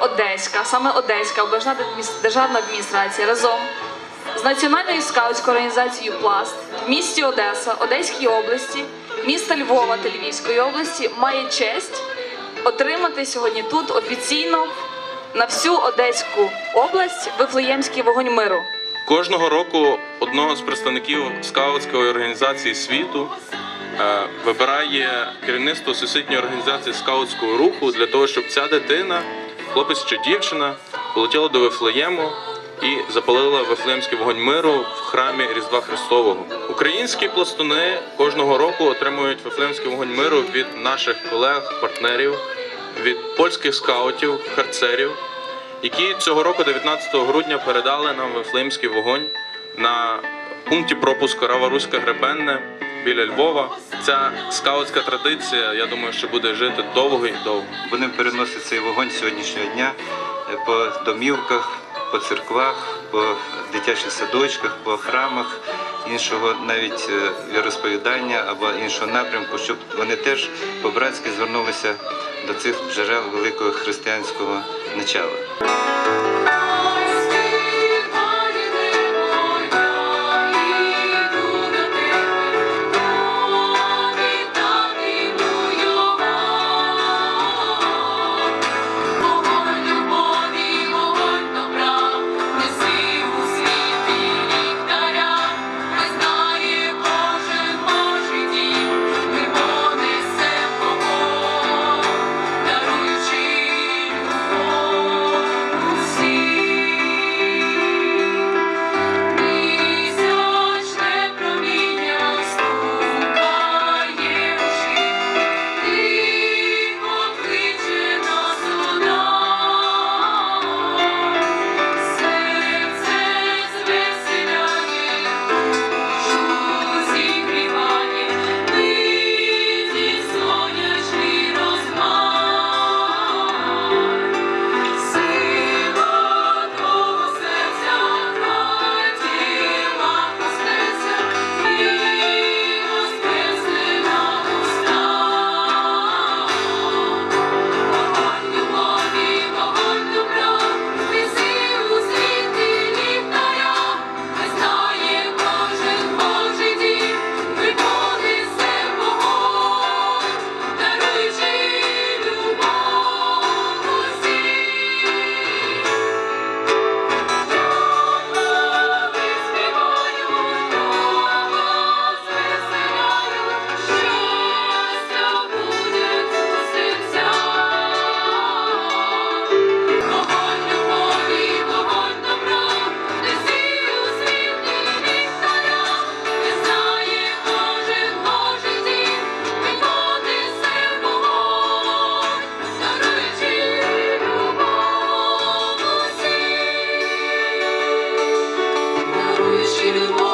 Одеська, саме Одеська обласна державна адміністрація разом з Національною скаутською організацією Пласт в місті Одеса, Одеській області, міста Львова та Львівської області має честь отримати сьогодні тут офіційно на всю Одеську область Вифлеємський вогонь миру. Кожного року одного з представників скаутської організації світу е, вибирає керівництво Всесвітньої організації скаутського руху для того, щоб ця дитина, хлопець чи дівчина, полетіла до Вифлеєму і запалила Вифлеємський вогонь миру в храмі Різдва Христового. Українські пластуни кожного року отримують Вифлеємський вогонь миру від наших колег, партнерів, від польських скаутів, харцерів які цього року, 19 грудня, передали нам Вифлеємський вогонь на пункті пропуску Рава-Руська Гребенне біля Львова. Ця скаутська традиція, я думаю, що буде жити довго і довго. Будемо переносити цей вогонь сьогоднішнього дня е, по домівках, по церквах, по дитячих садочках, по храмах, іншого навіть е, віросповідання або іншого напрямку, щоб вони теж по-братськи звернулися до цих джерел великого християнського начала. Hallelujah.